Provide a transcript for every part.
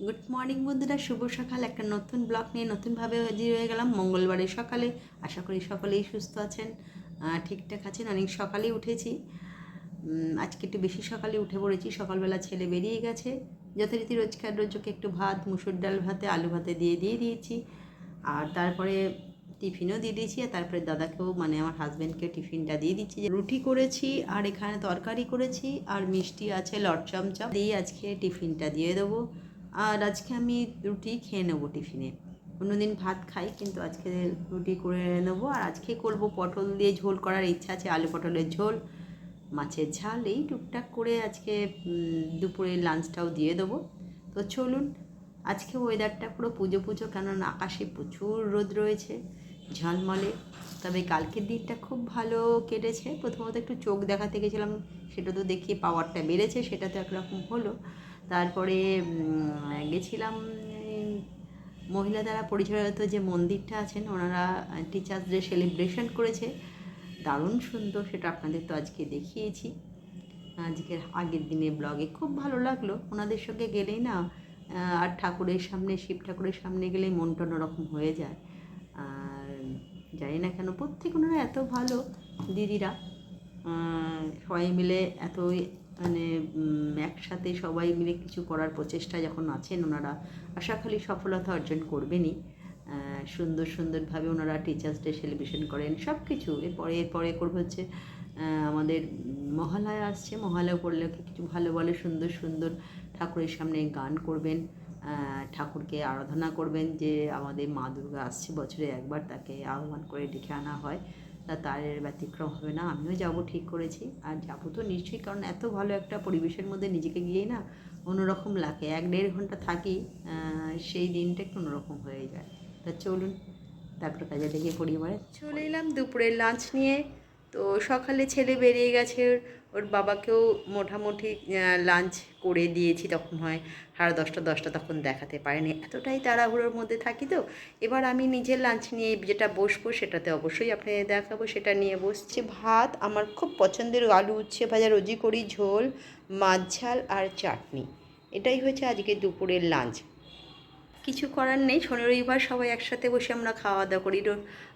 Good morning বন্ধুরা। শুভ সকাল। একটা নতুন ব্লগ নিয়ে নতুনভাবে হাজির হয়ে গেলাম। মঙ্গলবারের সকালে। আশা করি সকলেই সুস্থ আছেন ঠিকঠাক আছেন। অনেক সকালেই উঠেছি। আজকে একটু বেশি সকালে উঠে পড়েছি। সকালবেলা ছেলে বেরিয়ে গেছে। যথারীতি রোজকার রোজকে একটু ভাত, মুসুর ডাল, ভাতে, আলু ভাতে দিয়ে দিয়ে দিয়েছি। আর তারপরে টিফিনও দিয়ে দিয়েছি। আর তারপরে দাদাকেও মানে আমার হাজব্যান্ডকে টিফিনটা দিয়ে দিচ্ছি। রুটি করেছি আর এখানে তরকারি করেছি। আর মিষ্টি আছে, লট চমচম। দিয়ে আজকে টিফিনটা দিয়ে দেবো। আর আজকে আমি রুটি খেয়ে নেব টিফিনে। অন্যদিন ভাত খাই, কিন্তু আজকে রুটি করে নেব। আর আজকে করব পটল দিয়ে ঝোল করার ইচ্ছা আছে, আলু পটলের ঝোল, মাছের ঝাল, এই টুকটাক করে আজকে দুপুরে লাঞ্চটাও দিয়ে দেবো। তো চলুন, আজকে ওয়েদারটা পুরো পুজো পুজো, কেননা আকাশে প্রচুর রোদ রয়েছে, ঝলমলে। তবে কালকের দিনটা খুব ভালো কেটেছে। প্রথমত একটু চোখ দেখাতে গেছিলাম, সেটা তো দেখিয়ে পাওয়ারটা বেড়েছে, সেটা তো একরকম হলো। তারপরে গেছিলাম, মহিলা দ্বারা পরিচালিত যে মন্দিরটা আছেন, ওনারা টিচার্স ডে সেলিব্রেশন করেছে। দারুণ সুন্দর, সেটা আপনাদের তো আজকে দেখিয়েছি। আজকের আগের দিনের ব্লগে খুব ভালো লাগল। ওনাদের সঙ্গে গেলেই না আর ঠাকুরের সামনে, শিব ঠাকুরের সামনে গেলেই মনটা অন্যরকম হয়ে যায়। আর জানি না কেন, প্রত্যেক ওনারা এত ভালো দিদিরা। সবাই মিলে এতই মানে একসাথে সবাই মিলে কিছু করার প্রচেষ্টা যখন আছেন, ওনারা আশা করি সফলতা অর্জন করবেনই। সুন্দর সুন্দরভাবে ওনারা টিচার্স ডে সেলিব্রেশন করেন সব কিছু এরপরে এরপরে করব হচ্ছে আমাদের মহালয়া আসছে। মহালয়া করলে কিছু ভালো ভালো সুন্দর সুন্দর ঠাকুরের সামনে গান করবেন। ঠাকুরকে আরাধনা করবেন যে, আমাদের মা দুর্গা আসছে বছরে একবার, তাকে আহ্বান করে ডেকে আনা হয়। তা তার এর ব্যতিক্রম হবে না। আমিও যাব ঠিক করেছি। আর যাব তো নিশ্চয়ই, কারণ এত ভালো একটা পরিবেশের মধ্যে নিজেকে গিয়েই না অন্যরকম লাগে। এক দেড় ঘণ্টা থাকি সেই দিনটা একটু অন্যরকম হয়ে যায়। তা চলুন, তারপর কাজে লেগে পরিবারে চলে এলাম দুপুরের লাঞ্চ নিয়ে। তো সকালে ছেলে বেরিয়ে গেছে ওর বাবাকেও মোটামুটি লাঞ্চ করে দিয়েছি তখন হয়। সাড়ে দশটা দশটা তখন দেখাতে পারেনি। এতটাই তাড়াহুড়োর মধ্যে থাকি তো। এবার আমি নিজের লাঞ্চ নিয়ে যেটা বসবো সেটাতে অবশ্যই আপনাদের দেখাবো, সেটা নিয়ে বসছি। ভাত আমার খুব পছন্দের আলু, উচ্ছে ভাজা, রোজি করি, ঝোল, মাছ ঝাল আর চাটনি। এটাই হয়েছে আজকে দুপুরের লাঞ্চ কিছু করার নেই। শনি রবিবার সবাই একসাথে বসে আমরা খাওয়া দাওয়া করি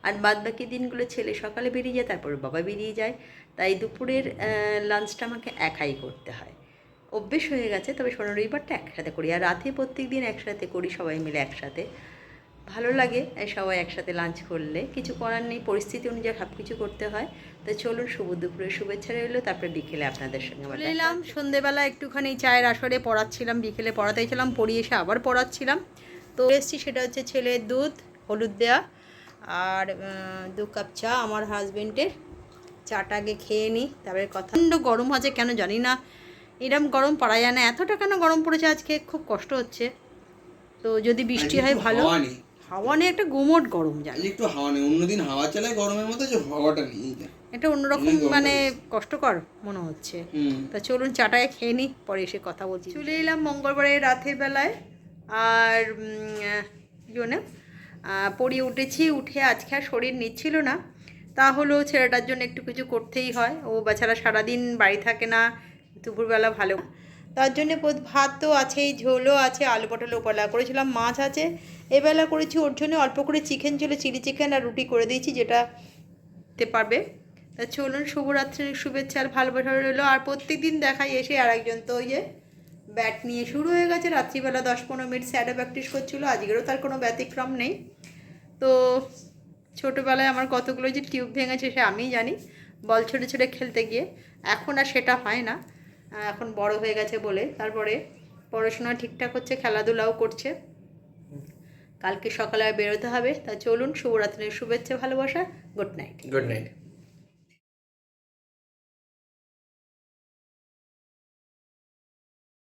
আর বাদ বাকি দিনগুলো ছেলে সকালে বেরিয়ে যায় তারপর বাবা বেরিয়ে যায়। তাই দুপুরের লাঞ্চটা আমাকে একাই করতে হয়। অভ্যেস হয়ে গেছে তবে শনি রবিবারটা একসাথে করি। আর রাতে প্রত্যেক দিন একসাথে করি সবাই মিলে একসাথে। ভালো লাগে সবাই একসাথে লাঞ্চ করলে। কিছু করার নেই পরিস্থিতি অনুযায়ী সব কিছু করতে হয়। তো চলুন শুভ দুপুরের শুভেচ্ছা রইল। তারপরে বিকেলে আপনাদের সঙ্গে চলে এলাম সন্ধেবেলা একটুখানি চায়ের আসরে পড়াচ্ছিলাম বিকেলে পড়াতে ছিলাম পড়িয়ে এসে আবার পড়াচ্ছিলাম। তো এসছি সেটা হচ্ছে ছেলের দুধ হলুদ দেওয়া আর দু কাপ চা আমার হাজবেন্ডের। চাটা আগে খেয়ে নিই তারপরে কথা। গরম আছে কেন জানি না। এরম গরম পড়া যায় না এতটা কেন গরম পড়েছে আজকে? খুব কষ্ট হচ্ছে। তো যদি বৃষ্টি হয় ভালো। হাওয়া নেই। একটা গুমোট গরম আজ একটু হাওয়া নেই। অন্যদিন হাওয়া চালায় গরমের মধ্যে যে হাওয়াটা নেই এটা অন্যরকম মানে কষ্টকর মনে হচ্ছে। তা চলুন চাটায় খেয়ে নিই পরে এসে কথা বলছি। চলে এলাম মঙ্গলবারের রাতের বেলায়। আর জন্য পড়িয়ে উঠেছি, উঠে আজকে আর শরীর নিচ্ছিল না। তাহলেও ছেলেটার জন্য একটু কিছু করতেই হয়। ও বেচারা সারাদিন বাড়ি থাকে না, দুপুরবেলা ভালো। তার জন্যে ভাত তো আছেই, ঝোলও আছে, আলু পটল ওপলা করেছিলাম, মাছ আছে। এবেলা করেছি, ওর জন্য অল্প করে চিকেন ছিল, চিলি চিকেন আর রুটি করে দিয়েছি, যেটা দিতে পারবে। তা চলুন, শুভরাত্রির শুভেচ্ছা আর ভালোবাসা রইল। আর প্রত্যেক দিন দেখাই এসে আর একজন তো ওই যে ব্যাট নিয়ে শুরু হয়ে গেছে। রাত্রিবেলা দশ পনেরো মিনিট স্যাডো প্র্যাকটিস করছিল। আজকেরও তার কোনো ব্যতিক্রম নেই। তো ছোটোবেলায় আমার কতগুলো যে টিউব ভেঙেছে সে আমিই জানি, বল ছোটে ছোটে খেলতে গিয়ে। এখন আর সেটা হয় না। এখন বড় হয়ে গেছে বলে। তারপরে পড়াশোনা ঠিকঠাক হচ্ছে, খেলাধুলাও করছে। কালকে সকালে বেরোতে হবে। তা চলুন, শুভরাত্রির শুভেচ্ছা, ভালোবাসা। Good night. Good night.